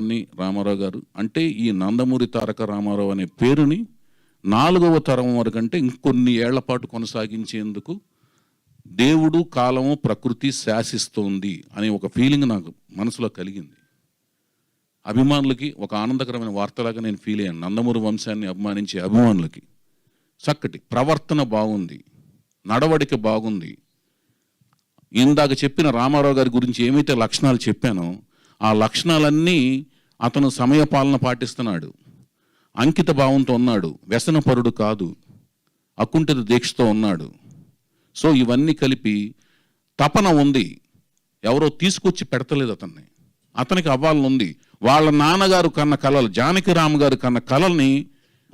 ని రామారావు గారు. అంటే ఈ నందమూరి తారక రామారావు అనే పేరుని నాలుగవ తరం వరకు అంటే ఇంకొన్ని ఏళ్ళ పాటు కొనసాగించేందుకు దేవుడు కాలము ప్రకృతి శాసిస్తోంది అనే ఒక ఫీలింగ్ నాకు మనసులో కలిగింది. అభిమానులకి ఒక ఆనందకరమైన వార్తలాగా నేను ఫీల్ అయ్యాను. నందమూరి వంశాన్ని అభిమానించే అభిమానులకి. చక్కటి ప్రవర్తన బాగుంది. నడవడిక బాగుంది. ఇందాక చెప్పిన రామారావు గారి గురించి ఏమైతే లక్షణాలు చెప్పానో ఆ లక్షణాలన్నీ అతను సమయపాలన పాటిస్తున్నాడు. అంకిత భావంతో ఉన్నాడు. వ్యసనపరుడు కాదు. అకుంఠిత దీక్షతో ఉన్నాడు. సో ఇవన్నీ కలిపి తపన ఉంది. ఎవరో తీసుకొచ్చి పెడతలేదు అతన్ని. అతనికి అవ్వాలనుంది వాళ్ళ నాన్నగారు కన్న కళలు జానకిరామ్ గారు కన్న కళల్ని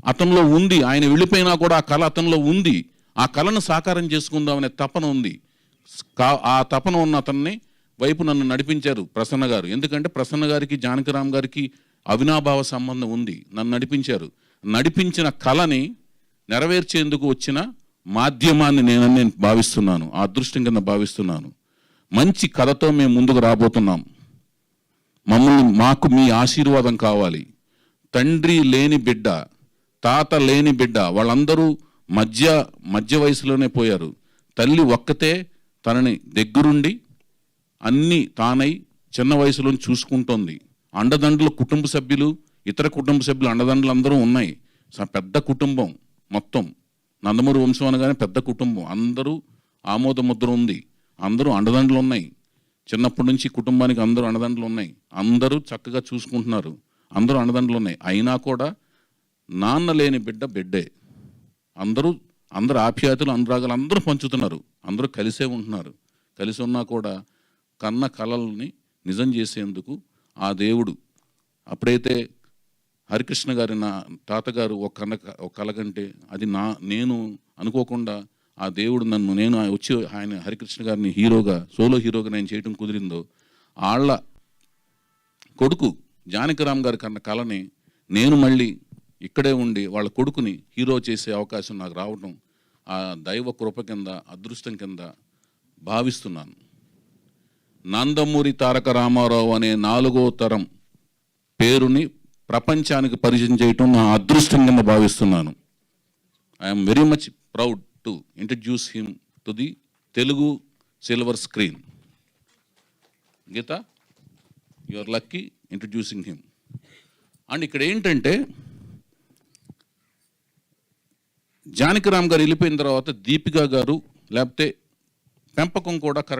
అతనిలో ఉంది. ఆయన వెళ్ళిపోయినా కూడా ఆ కళ అతనిలో ఉంది. ఆ కళను సాకారం చేసుకుందామనే తపన ఉంది. కా- ఆ తపన ఉన్న అతన్ని వైపు నన్ను నడిపించారు ప్రసన్న గారు. ఎందుకంటే ప్రసన్న గారికి జానకిరామ్ గారికి అవినాభావ సంబంధం ఉంది. నన్ను నడిపించారు. నడిపించిన కళని నెరవేర్చేందుకు వచ్చిన మాధ్యమాన్ని నేను నేను భావిస్తున్నాను. ఆ అదృష్టం కింద భావిస్తున్నాను. మంచి కథతో మేము ముందుకు రాబోతున్నాం. మమ్మల్ని మాకు మీ ఆశీర్వాదం కావాలి. తండ్రి లేని బిడ్డ తాత లేని బిడ్డ వాళ్ళందరూ మధ్య మధ్య వయసులోనే పోయారు. తల్లి ఒక్కతే తనని దగ్గరుండి అన్నీ తానై చిన్న వయసులో చూసుకుంటోంది. అండదండలు కుటుంబ సభ్యులు ఇతర కుటుంబ సభ్యులు అండదండలు అందరూ ఉన్నాయి పెద్ద కుటుంబం మొత్తం. నందమూరి వంశం అనగానే పెద్ద కుటుంబం. అందరూ ఆమోద ముద్ర ఉంది. అందరూ అండదండలు ఉన్నాయి చిన్నప్పటి నుంచి కుటుంబానికి అందరూ అండదండలు ఉన్నాయి అందరూ చక్కగా చూసుకుంటున్నారు. అందరూ అండదండలు ఉన్నాయి అయినా కూడా నాన్న లేని బిడ్డ బిడ్డే. అందరూ అందరు ఆప్యాయతలు అనురాగాలు అందరూ పంచుతున్నారు. అందరూ కలిసే ఉంటున్నారు. కలిసి ఉన్నా కూడా కన్న కళల్ని నిజం చేసేందుకు ఆ దేవుడు అప్పుడైతే హరికృష్ణ గారి నా తాతగారు ఒక కన్న ఒక కళ కంటే అది నా నేను అనుకోకుండా ఆ దేవుడు నన్ను నేను వచ్చి ఆయన హరికృష్ణ గారిని హీరోగా సోలో హీరోగా నేను చేయటం కుదిరిందో వాళ్ళ కొడుకు జానకిరామ్ గారి కన్న కళని నేను మళ్ళీ ఇక్కడే ఉండి వాళ్ళ కొడుకుని హీరో చేసే అవకాశం నాకు రావటం ఆ దైవ కృప కింద అదృష్టం కింద భావిస్తున్నాను. నందమూరి తారక రామారావు అనే నాలుగో తరం పేరుని ప్రపంచానికి పరిచయం చేయటం నా అదృష్టం కింద భావిస్తున్నాను. I'm very much proud to introduce him to the Telugu silver screen Geetha you are lucky introducing him and ఇక్కడ ఏంటంటే జానకిరామ్ గారు వెళ్ళిపోయిన తర్వాత దీపిక గారు లేకపోతే పెంపకం కూడా కరెక్ట్